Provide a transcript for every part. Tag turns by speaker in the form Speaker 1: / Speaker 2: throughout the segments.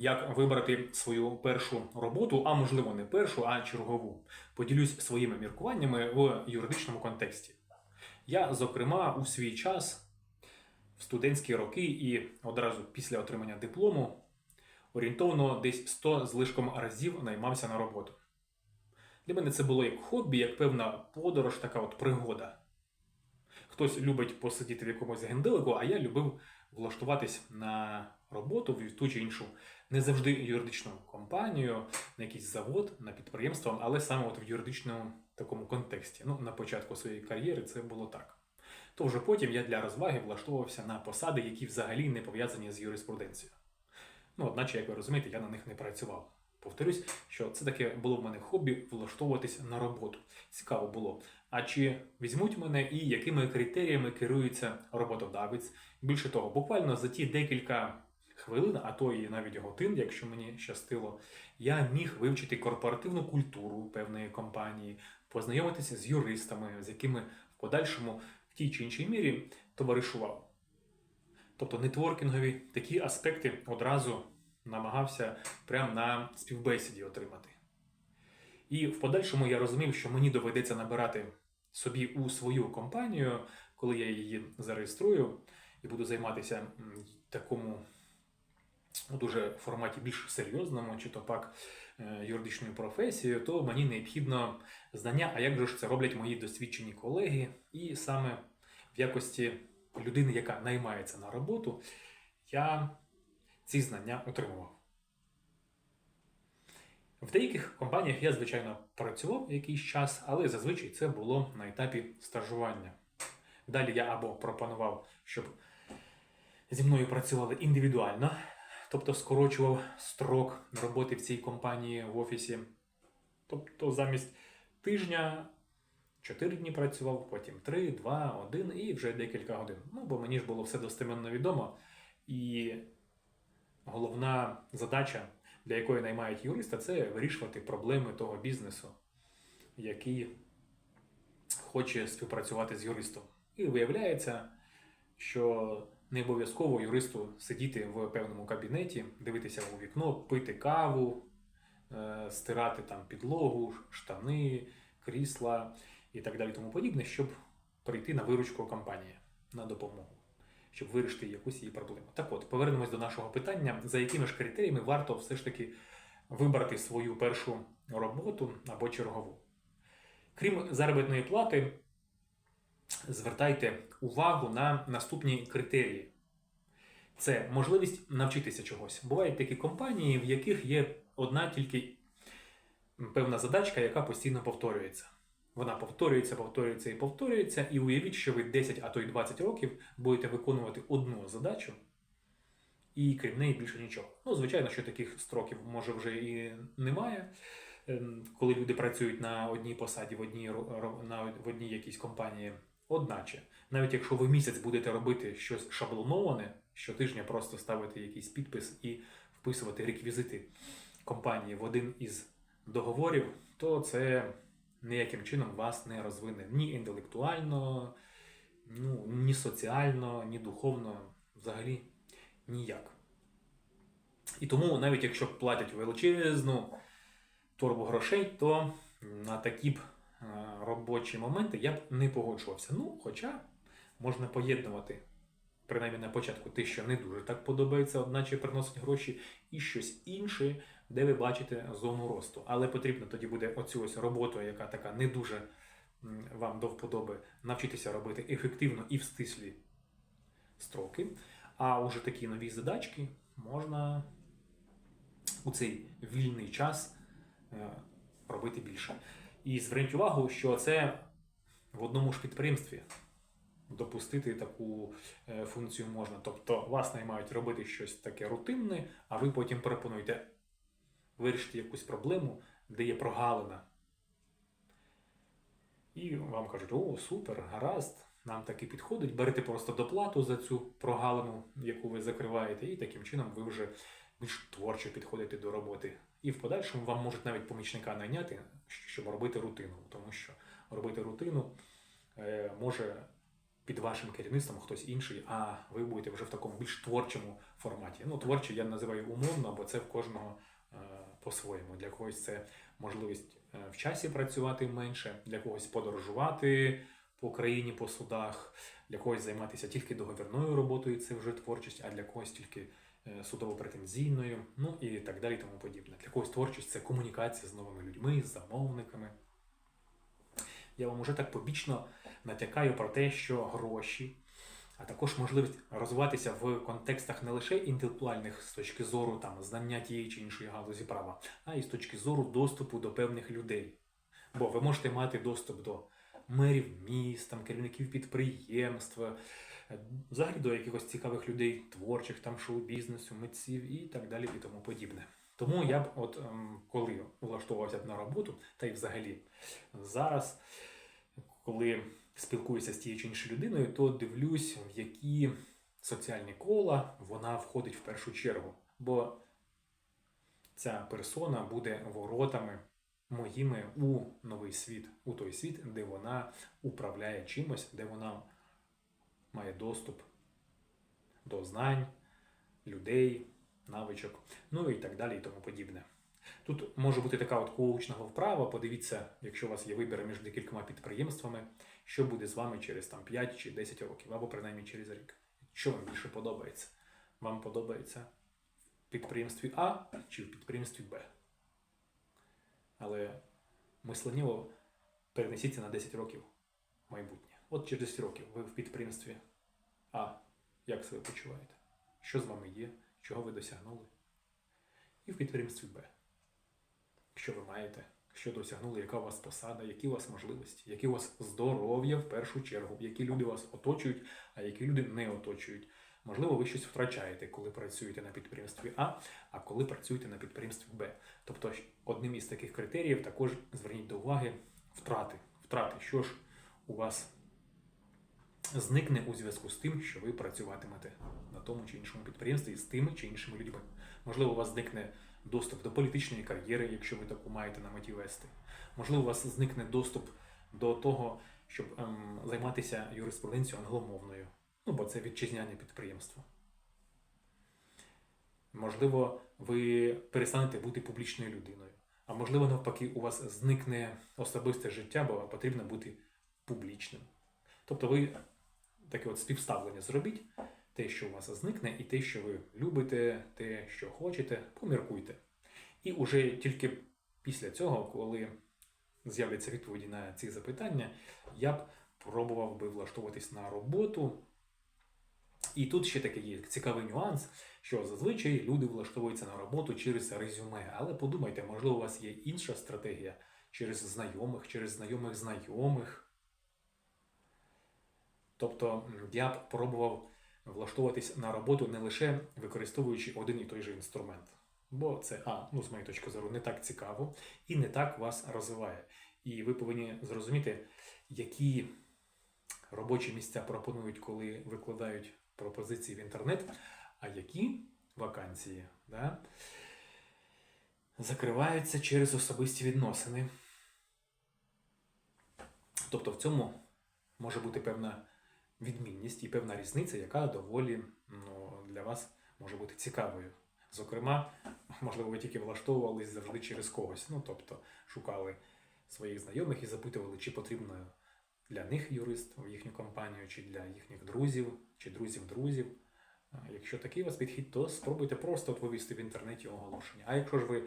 Speaker 1: як вибрати свою першу роботу, а можливо не першу, а чергову. Поділюсь своїми міркуваннями в юридичному контексті. Я, зокрема, у свій час в студентські роки і одразу після отримання диплому орієнтовно десь 100 з лишком разів наймався на роботу. Для мене це було як хобі, як певна подорож, така от пригода. Хтось любить посидіти в якомусь генделику, а я любив влаштуватись на роботу в ту чи іншу, не завжди юридичну компанію, на якийсь завод, на підприємство, але саме от в юридичному такому контексті. Ну, на початку своєї кар'єри це було так. То вже потім я для розваги влаштовувався на посади, які взагалі не пов'язані з юриспруденцією. Ну, одначе, як ви розумієте, я на них не працював. Повторюсь, що це таке було в мене хобі влаштовуватися на роботу. Цікаво було. А чи візьмуть мене і якими критеріями керується роботодавець? Більше того, буквально за ті декілька хвилин, а то і навіть годин, якщо мені щастило, я міг вивчити корпоративну культуру певної компанії, познайомитися з юристами, з якими в подальшому в тій чи іншій мірі товаришував. Тобто нетворкінгові такі аспекти одразу намагався прямо на співбесіді отримати. І в подальшому я розумів, що мені доведеться набирати собі у свою компанію, коли я її зареєструю і буду займатися м, такому ну, дуже форматі більш серйозному, чи то пак е, юридичною професією, то мені необхідно знання, а як же ж це роблять мої досвідчені колеги, і саме в якості людини, яка наймається на роботу, я ці знання отримував. В деяких компаніях я, звичайно, працював якийсь час, але зазвичай це було на етапі стажування. Далі я або пропонував, щоб зі мною працювали індивідуально, тобто скорочував строк роботи в цій компанії в офісі. Тобто замість тижня 4 дні працював, потім 3, 2, 1 і вже декілька годин. Ну, бо мені ж було все достеменно відомо. І головна задача, для якої наймають юриста, це вирішувати проблеми того бізнесу, який хоче співпрацювати з юристом. І виявляється, що не обов'язково юристу сидіти в певному кабінеті, дивитися у вікно, пити каву, е, стирати там підлогу, штани, крісла і так далі, тому подібне, щоб прийти на виручку компанії на допомогу, щоб вирішити якусь її проблему. Так от, повернемось до нашого питання, за якими ж критеріями варто все ж таки вибрати свою першу роботу або чергову. Крім заробітної плати, звертайте увагу на наступні критерії. Це можливість навчитися чогось. Бувають такі компанії, в яких є одна тільки певна задачка, яка постійно повторюється. Вона повторюється, повторюється і повторюється, і уявіть, що ви 10, а то й 20 років будете виконувати одну задачу, і крім неї більше нічого. Ну, звичайно, що таких строків може вже і немає. Ем, Коли люди працюють на одній посаді, в одній, в одній якійсь компанії, одначе, навіть якщо ви місяць будете робити щось шаблоноване, щотижня просто ставити якийсь підпис і вписувати реквізити компанії в один із договорів, то це ніяким чином вас не розвине ні інтелектуально, ну, ні соціально, ні духовно, взагалі ніяк. І тому, навіть якщо платять величезну торбу грошей, то на такі б робочі моменти я б не погоджувався. Ну, хоча можна поєднувати, принаймні на початку, те, що не дуже так подобається, одначе приносить гроші, і щось інше, де ви бачите зону росту. Але потрібно тоді буде оцю ось роботу, яка така не дуже вам до вподоби, навчитися робити ефективно і в стислі строки. А уже такі нові задачки можна у цей вільний час е, робити більше. І зверніть увагу, що це в одному ж підприємстві допустити таку е, функцію можна. Тобто вас наймають робити щось таке рутинне, а ви потім пропонуєте вирішити якусь проблему, де є прогалина. І вам кажуть, о, супер, гаразд, нам таки підходить, берете просто доплату за цю прогалину, яку ви закриваєте, і таким чином ви вже більш творчо підходите до роботи. І в подальшому вам можуть навіть помічника найняти, щоб робити рутину, тому що робити рутину е, може під вашим керівництвом хтось інший, а ви будете вже в такому більш творчому форматі. Ну, творчий я називаю умовно, бо це в кожного е, по-своєму. Для когось це можливість е, в часі працювати менше, для когось подорожувати по країні, по судах, для когось займатися тільки договірною роботою, це вже творчість, а для когось тільки судово-претензійною, ну і так далі, тому подібне. Для когось творчість це комунікація з новими людьми, з замовниками. Я вам уже так побічно натякаю про те, що гроші, а також можливість розвиватися в контекстах не лише інтелектуальних з точки зору там, знання тієї чи іншої галузі права, а й з точки зору доступу до певних людей. Бо ви можете мати доступ до мерів міст, там, керівників підприємств, е, взагалі до якихось цікавих людей, творчих, там, шоу-бізнесу, митців і так далі і тому подібне. Тому я б, от ем, коли влаштовувався б на роботу, та й взагалі зараз, коли спілкуюся з тією чи іншою людиною, то дивлюсь, в які соціальні кола вона входить в першу чергу. Бо ця персона буде воротами моїми у новий світ, у той світ, де вона управляє чимось, де вона має доступ до знань, людей, навичок, ну і так далі, і тому подібне. Тут може бути така от коучна вправа. Подивіться, якщо у вас є вибір між декількома підприємствами, що буде з вами через там 5 чи 10 років, або принаймні через рік. Що вам більше подобається? Вам подобається в підприємстві А чи в підприємстві Б? Але мисленнєво перенесіться на 10 років майбутнє. От через 10 років ви в підприємстві А. Як себе почуваєте? Що з вами є? Чого ви досягнули? І в підприємстві Б. Що ви маєте? Що досягнули, яка у вас посада, які у вас можливості, які у вас здоров'я в першу чергу, які люди вас оточують, а які люди не оточують. Можливо, ви щось втрачаєте, коли працюєте на підприємстві А, а коли працюєте на підприємстві Б. Тобто, одним із таких критеріїв також зверніть до уваги втрати. Втрати, що ж у вас зникне у зв'язку з тим, що ви працюватимете на тому чи іншому підприємстві з тими чи іншими людьми. Можливо, у вас зникне доступ до політичної кар'єри, якщо ви таку маєте на меті вести. Можливо, у вас зникне доступ до того, щоб ем, займатися юриспруденцією англомовною. Ну, бо це вітчизняне підприємство. Можливо, ви перестанете бути публічною людиною. А можливо, навпаки, у вас зникне особисте життя, бо потрібно бути публічним. Тобто ви таке от співставлення зробіть, те, що у вас зникне, і те, що ви любите, те, що хочете, поміркуйте. І уже тільки після цього, коли з'являться відповіді на ці запитання, я б пробував би влаштовуватись на роботу. І тут ще такий є цікавий нюанс, що зазвичай люди влаштовуються на роботу через резюме. Але подумайте, можливо, у вас є інша стратегія через знайомих, через знайомих знайомих. Тобто я б пробував влаштовуватись на роботу не лише використовуючи один і той же інструмент. Бо це, а, ну, з моєї точки зору, не так цікаво і не так вас розвиває. І ви повинні зрозуміти, які робочі місця пропонують, коли викладають пропозиції в інтернет, а які вакансії да, закриваються через особисті відносини. Тобто в цьому може бути певна відмінність і певна різниця, яка доволі ну, для вас може бути цікавою. Зокрема, можливо, ви тільки влаштовувались завжди через когось. Ну, тобто шукали своїх знайомих і запитували, чи потрібно для них юрист в їхню компанію, чи для їхніх друзів, чи друзів-друзів. Якщо такий у вас підхід, то спробуйте просто от в інтернеті оголошення. А якщо ж ви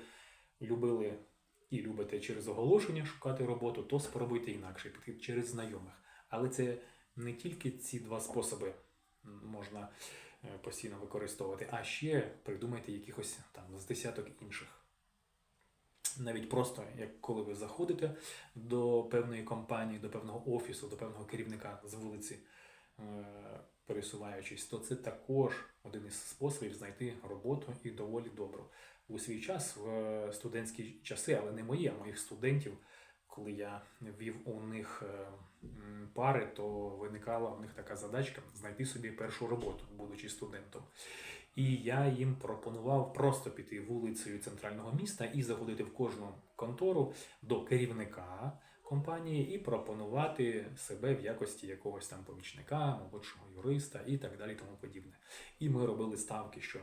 Speaker 1: любили і любите через оголошення шукати роботу, то спробуйте інакший підхід через знайомих. Але це не тільки ці два способи можна е, постійно використовувати, а ще придумайте якихось там з десяток інших. Навіть просто, як коли ви заходите до певної компанії, до певного офісу, до певного керівника з вулиці, е, пересуваючись, то це також один із способів знайти роботу і доволі добру. У свій час, в студентські часи, але не мої, а моїх студентів, коли я вів у них е, пари, то виникала у них така задачка знайти собі першу роботу, будучи студентом. І я їм пропонував просто піти вулицею центрального міста і заходити в кожну контору до керівника компанії і пропонувати себе в якості якогось там помічника, молодшого юриста і так далі, тому подібне. І ми робили ставки, що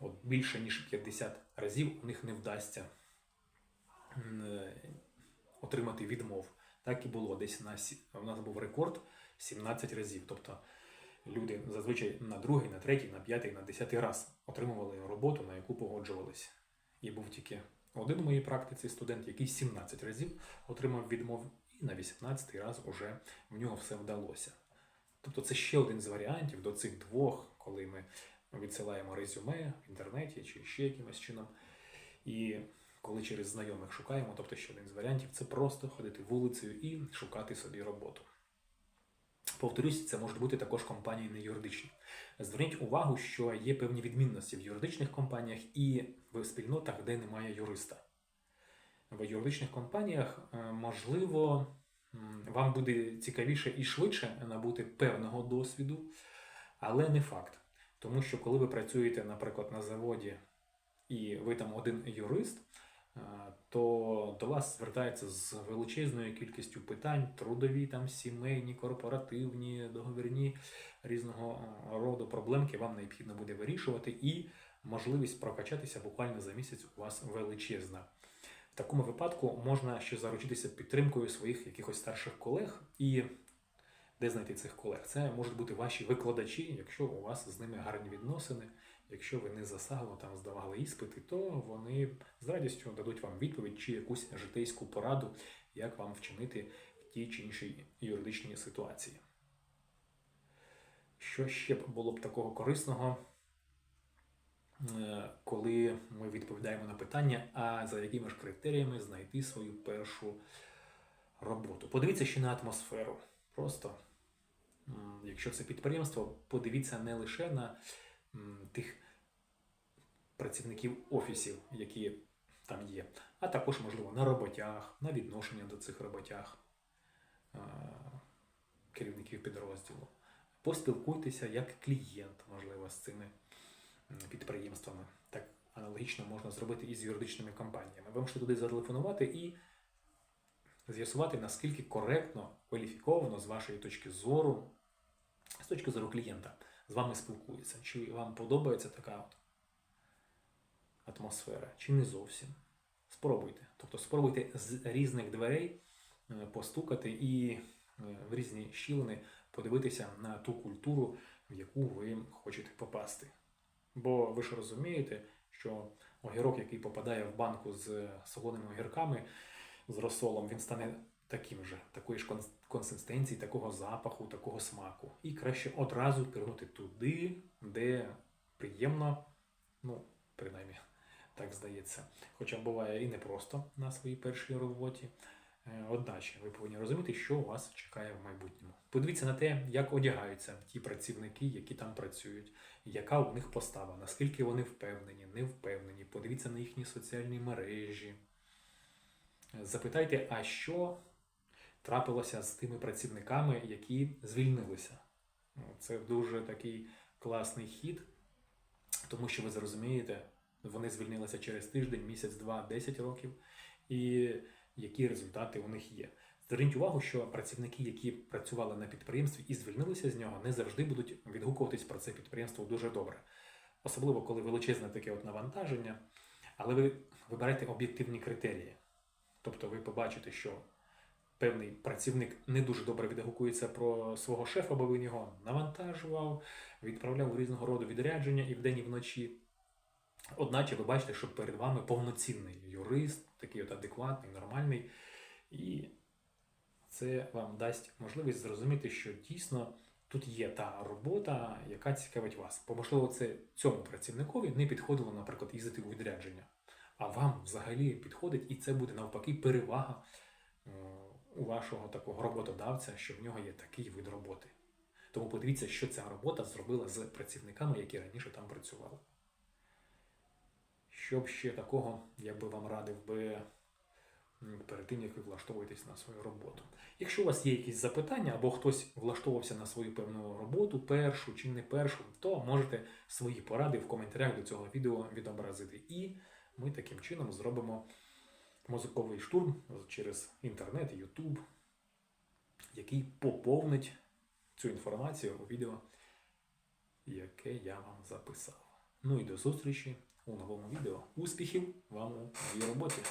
Speaker 1: от більше ніж 50 разів у них не вдасться е, отримати відмов. Так і було десь на у нас був рекорд 17 разів. Тобто люди зазвичай на другий, на третій, на п'ятий, на десятий раз отримували роботу, на яку погоджувалися. І був тільки один у моїй практиці студент, який 17 разів отримав відмов, і на 18 раз уже в нього все вдалося. Тобто це ще один з варіантів до цих двох, коли ми відсилаємо резюме в інтернеті чи ще якимось чином. І коли через знайомих шукаємо, тобто ще один з варіантів, це просто ходити вулицею і шукати собі роботу. Повторюсь, це можуть бути також компанії не юридичні. Зверніть увагу, що є певні відмінності в юридичних компаніях і в спільнотах, де немає юриста. В юридичних компаніях, е, можливо, вам буде цікавіше і швидше набути певного досвіду, але не факт. Тому що коли ви працюєте, наприклад, на заводі і ви там один юрист, то до вас звертається з величезною кількістю питань: трудові, там, сімейні, корпоративні, договірні різного е, роду проблемки вам необхідно буде вирішувати, і можливість прокачатися буквально за місяць у вас величезна. В такому випадку можна ще заручитися підтримкою своїх якихось старших колег і де знайти цих колег? Це можуть бути ваші викладачі, якщо у вас з ними гарні відносини. Якщо ви не засагло там здавали іспити, то вони з радістю дадуть вам відповідь чи якусь житейську пораду, як вам вчинити в тій чи іншій юридичній ситуації. Що ще було б такого корисного, е, коли ми відповідаємо на питання, а за якими ж критеріями знайти свою першу роботу? Подивіться ще на атмосферу. Просто, якщо це підприємство, подивіться не лише на тих працівників офісів, які там є, а також, можливо, на роботях, на відношення до цих роботях е, керівників підрозділу. Поспілкуйтеся як клієнт, можливо, з цими підприємствами. Так аналогічно можна зробити і з юридичними компаніями. Ви можете туди зателефонувати і з'ясувати, наскільки коректно, кваліфіковано з вашої точки зору, з точки зору клієнта, з вами спілкується. Чи вам подобається така от атмосфера, чи не зовсім. Спробуйте. Тобто спробуйте з різних дверей е, постукати і е, в різні щілини подивитися на ту культуру, в яку ви хочете попасти. Бо ви ж розумієте, що огірок, який попадає в банку з солоними огірками, з розсолом, він стане таким же, такої ж консистенції, такого запаху, такого смаку. І краще одразу пірнути туди, де приємно, ну, принаймні, так здається. Хоча буває і непросто на своїй першій роботі. Е, Одначе ви повинні розуміти, що вас чекає в майбутньому. Подивіться на те, як одягаються ті працівники, які там працюють, яка у них постава, наскільки вони впевнені, не впевнені. Подивіться на їхні соціальні мережі. Запитайте, а що трапилося з тими працівниками, які звільнилися. Ну, Це дуже такий класний хід, тому що ви зрозумієте, вони звільнилися через тиждень, місяць, два, 10 років, і які результати у них є. Зверніть увагу, що працівники, які працювали на підприємстві і звільнилися з нього, не завжди будуть відгукуватись про це підприємство дуже добре. Особливо, коли величезне таке от навантаження, але ви вибирайте об'єктивні критерії. Тобто ви побачите, що певний працівник не дуже добре відгукується про свого шефа, бо він його навантажував, відправляв у різного роду відрядження і вдень, і вночі. Одначе ви бачите, що перед вами повноцінний юрист, такий от адекватний, нормальний, і це вам дасть можливість зрозуміти, що дійсно тут є та робота, яка цікавить вас. Бо, можливо, це цьому працівникові не підходило, наприклад, їздити у відрядження. А вам взагалі підходить, і це буде навпаки перевага е, у вашого такого роботодавця, що в нього є такий вид роботи. Тому подивіться, що ця робота зробила з працівниками, які раніше там працювали. Що б ще такого, я би вам радив би перед тим, як ви влаштовуєтесь на свою роботу. Якщо у вас є якісь запитання, або хтось влаштовувався на свою певну роботу, першу чи не першу, то можете свої поради в коментарях до цього відео відобразити. І ми таким чином зробимо мозковий штурм через інтернет, Ютуб, який поповнить цю інформацію у відео, яке я вам записав. Ну і до зустрічі у новому відео. Успіхів вам у моїй роботі!